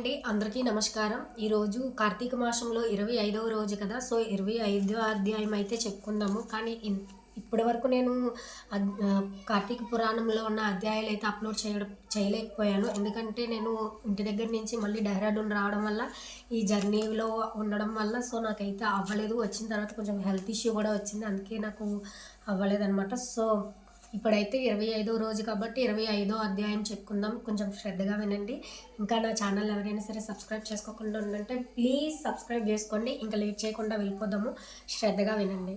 అండి. అందరికీ నమస్కారం. ఈరోజు కార్తీక మాసంలో ఇరవై ఐదవ రోజు కదా సో ఇరవై ఐదో అధ్యాయం అయితే చెప్పుకుందాము. కానీ ఇప్పటి వరకు నేను కార్తీక పురాణంలో ఉన్న అధ్యాయాలు అయితే అప్లోడ్ చేయడం చేయలేకపోయాను. ఎందుకంటే నేను ఇంటి దగ్గర నుంచి మళ్ళీ డెహ్రాడూన్ రావడం వల్ల ఈ జర్నీలో ఉండడం వల్ల సో నాకైతే అవ్వలేదు. వచ్చిన తర్వాత కొంచెం హెల్త్ ఇష్యూ కూడా వచ్చింది. అందుకే నాకు అవ్వలేదు అనమాట సో ఇప్పుడైతే ఇరవై ఐదో రోజు కాబట్టి ఇరవై ఐదో అధ్యాయం చెప్పుకుందాం. కొంచెం శ్రద్ధగా వినండి. ఇంకా నా ఛానల్ ఎవరైనా సరే సబ్స్క్రైబ్ చేసుకోకుండా ఉందంటే ప్లీజ్ సబ్స్క్రైబ్ చేసుకోండి. ఇంకా లేట్ చేయకుండా వెళ్ళిపోదాము. శ్రద్ధగా వినండి.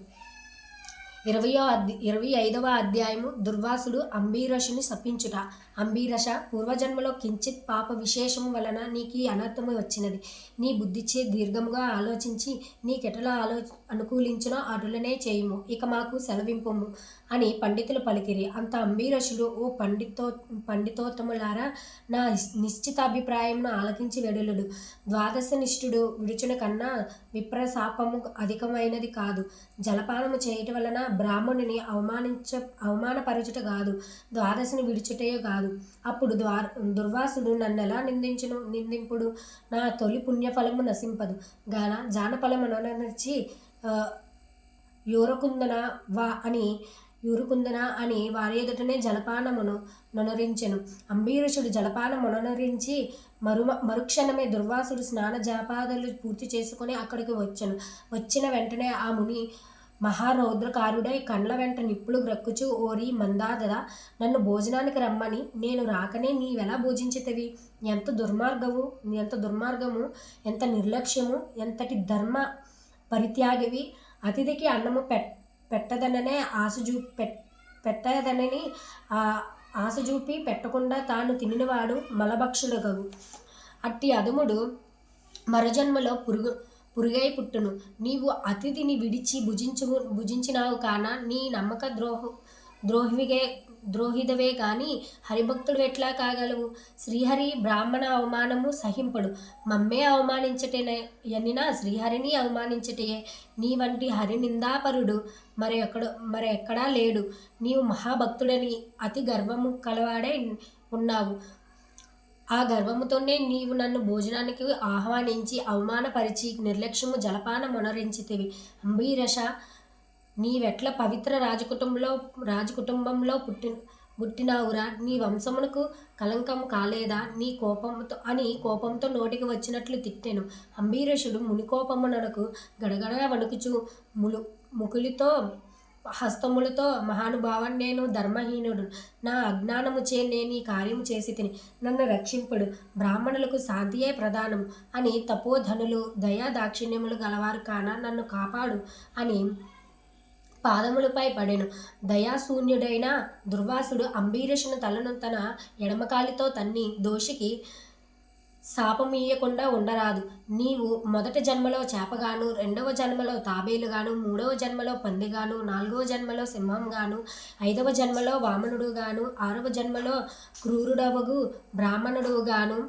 ఇరవయో అధ్య ఇరవై ఐదవ అధ్యాయము దుర్వాసుడు అంబీరషుని శపించుట. అంబీరష పూర్వజన్మలో కించిత్ పాప విశేషము వలన నీకు ఈ అనర్థము వచ్చినది. నీ బుద్ధిచే దీర్ఘముగా ఆలోచించి నీకెటలా ఆలో అనుకూలించిన అటులనే చేయుము. ఇక మాకు సెలవింపుము అని పండితులు పలికిరి. అంత అంబీరషుడు ఓ పండితో పండితోత్తములారా నా నిశ్చితాభిప్రాయమును ఆలకించి వెడులుడు. ద్వాదశ నిష్ఠుడు విడుచున కన్నా విప్రశాపము అధికమైనది కాదు. జలపానము చేయటం వలన బ్రాహ్మణుని అవమానించ అవమానపరచుట కాదు ద్వాదశిని విడుచుటే కాదు. అప్పుడు ద్వార దుర్వాసుడు నన్ను ఎలా నిందించును? నిందింపుడు? నా తొలి పుణ్యఫలము నశింపదు. గాన జానఫలము నొనర్చి యూరకుందన వా అని యూరుకుందన అని వారి ఎదుటనే జలపానమును నొనరించెను. అంబీరుషుడు జలపానమునరించి మరు మరుక్షణమే దుర్వాసుడు స్నాన జాపాదాలు పూర్తి చేసుకొని అక్కడికి వచ్చెను. వచ్చిన వెంటనే ఆ ముని మహారౌద్రకారుడై కండ్ల వెంట నిప్పులు గ్రక్కుచు ఓరి మందాదద నన్ను భోజనానికి రమ్మని నేను రాకనే నీవెలా భోజించితవి ఎంత దుర్మార్గము ఎంత దుర్మార్గము ఎంత నిర్లక్ష్యము ఎంతటి ధర్మ పరిత్యాగివి? అతిథికి అన్నము పెట్ పెట్టదననే ఆశ చూ పెట్ పెట్టదనని ఆశ చూపి పెట్టకుండా తాను తినినవాడు మలభక్షుడగవు. అట్టి అదుముడు మరజన్మలో పురుగు పురుగై పుట్టును. నీవు అతిథిని విడిచి భుజించు భుజించినావు కాన? నీ నమ్మక ద్రోహ ద్రోహివిగే ద్రోహిదవే కానీ హరిభక్తుడు ఎట్లా కాగలవు? శ్రీహరి బ్రాహ్మణ అవమానము సహింపడు. మమ్మే అవమానించటేనే ఎన్నినా శ్రీహరిని అవమానించటయే. నీ వంటి హరి నిందాపరుడు మరి ఎక్కడ మరి ఎక్కడా లేడు. నీవు మహాభక్తుడని అతి గర్వము కలవాడే ఉన్నావు. ఆ గర్వముతోనే నీవు నన్ను భోజనానికి ఆహ్వానించి అవమానపరిచి నిర్లక్ష్యము జలపాన మొనరించితివి. అంబీరష నీవెట్ల పవిత్ర రాజకుటుంబంలో రాజకుటుంబంలో పుట్టి పుట్టినావురా. నీ వంశమునకు కలంకం కాలేదా? నీ కోపంతో అని కోపంతో నోటికి వచ్చినట్లు తిట్టెను. అంబీరషుడు మునికోపమునకు గడగడ వణుకుచు ములు ముకులితో హస్తములతో మహానుభావం నేను ధర్మహీనుడు. నా అజ్ఞానము చే నేను ఈ కార్యం చేసి తిని నన్ను రక్షింపుడు. బ్రాహ్మణులకు శాంతియే ప్రధానం. అని తపోధనులు దయా దాక్షిణ్యములు గలవారు కాన నన్ను కాపాడు అని పాదములపై పడెను. దయాశూన్యుడైన దుర్వాసుడు అంబీరషుని తలను తన ఎడమకాలితో తన్ని దోషికి శాపమీయకుండా ఉండరాదు. నీవు మొదటి జన్మలో చేపగాను రెండవ జన్మలో తాబేలుగాను మూడవ జన్మలో పందిగాను నాలుగవ జన్మలో సింహంగాను ఐదవ జన్మలో వామనుడుగాను ఆరవ జన్మలో క్రూరుడవగు బ్రాహ్మణుడుగాను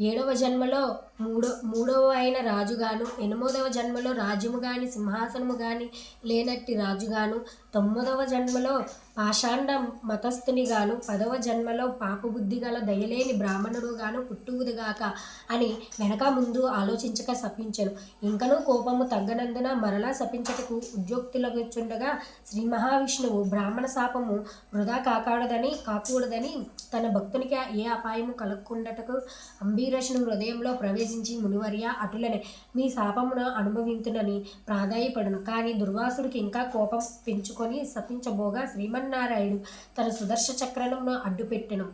ఏడవ జన్మలో మూడో మూడవ అయిన రాజుగాను ఎనిమిదవ జన్మలో రాజ్యము గాని సింహాసనము గాని లేనట్టి రాజుగాను తొమ్మిదవ జన్మలో పాషాండ మతస్థునిగాను పదవ జన్మలో పాపబుద్ధి గల దయలేని బ్రాహ్మణుడు గాను పుట్టువుదుగాక అని వెనక ముందు ఆలోచించక శపించను. ఇంకనూ కోపము తగ్గనందున మరలా శపించటకు ఉద్యోక్తులగుచుండగా శ్రీ మహావిష్ణువు బ్రాహ్మణ శాపము వృధా కాకూడదని కాకూడదని తన భక్తునికి ఏ అపాయము కలగకుండటకు అంబీరషుని హృదయంలో ప్రవేశించి మునివర్య అటులనే. మీ శాపమును అనుభవింతునని ప్రాధాయపడను. కానీ దుర్వాసుడికి ఇంకా కోపం పెంచుకొని శపించబోగా శ్రీమన్నారాయణుడు తన సుదర్శ చక్రమును అడ్డుపెట్టెను.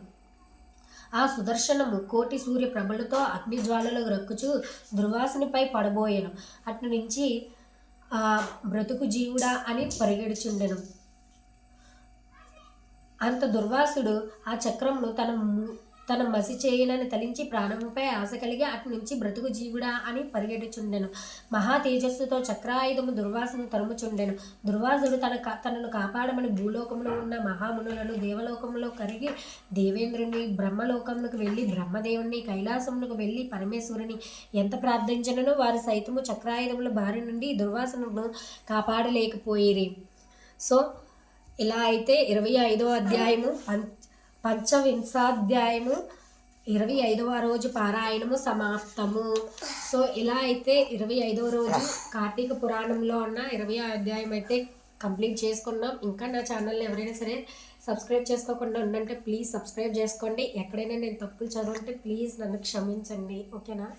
ఆ సుదర్శనము కోటి సూర్య ప్రభలతో అగ్నిజ్వాలలో రక్కుచు దుర్వాసునిపై పడబోయెను. అటు నుంచి ఆ బ్రతుకు జీవుడా అని పరిగెడుచుండెను. అంత దుర్వాసుడు ఆ చక్రమును తన తన మసి చేయనని తలించి ప్రాణముపై ఆశ కలిగి అటు నుంచి బ్రతుకు జీవుడా అని పరిగెడుచుండెను. మహా తేజస్సుతో చక్రాయుధము దుర్వాసను తరుముచుండెను. దుర్వాసుడు తన కా- తనను కాపాడమని భూలోకంలో ఉన్న మహామునులను దేవలోకంలో కరిగి దేవేంద్రుని బ్రహ్మలోకమునకు వెళ్ళి బ్రహ్మదేవుని కైలాసమునకు వెళ్ళి పరమేశ్వరుని ఎంత ప్రార్థించినను వారు సైతము చక్రాయుధముల బారి నుండి దుర్వాసనను కాపాడలేకపోయిరి. సో ఇలా అయితే ఇరవై ఐదో అధ్యాయము పం పంచవింశాధ్యాయము ఇరవై ఐదవ రోజు పారాయణము సమాప్తము. సో ఇలా అయితే ఇరవై ఐదవ రోజు కార్తీక పురాణంలో ఉన్న ఇరవై అధ్యాయం అయితే కంప్లీట్ చేసుకున్నాం. ఇంకా నా ఛానల్ని ఎవరైనా సరే సబ్స్క్రైబ్ చేసుకోకుండా ఉండంటే ప్లీజ్ సబ్స్క్రైబ్ చేసుకోండి. ఎక్కడైనా నేను తప్పులు చదవంటే ప్లీజ్ నన్ను క్షమించండి. ఓకేనా?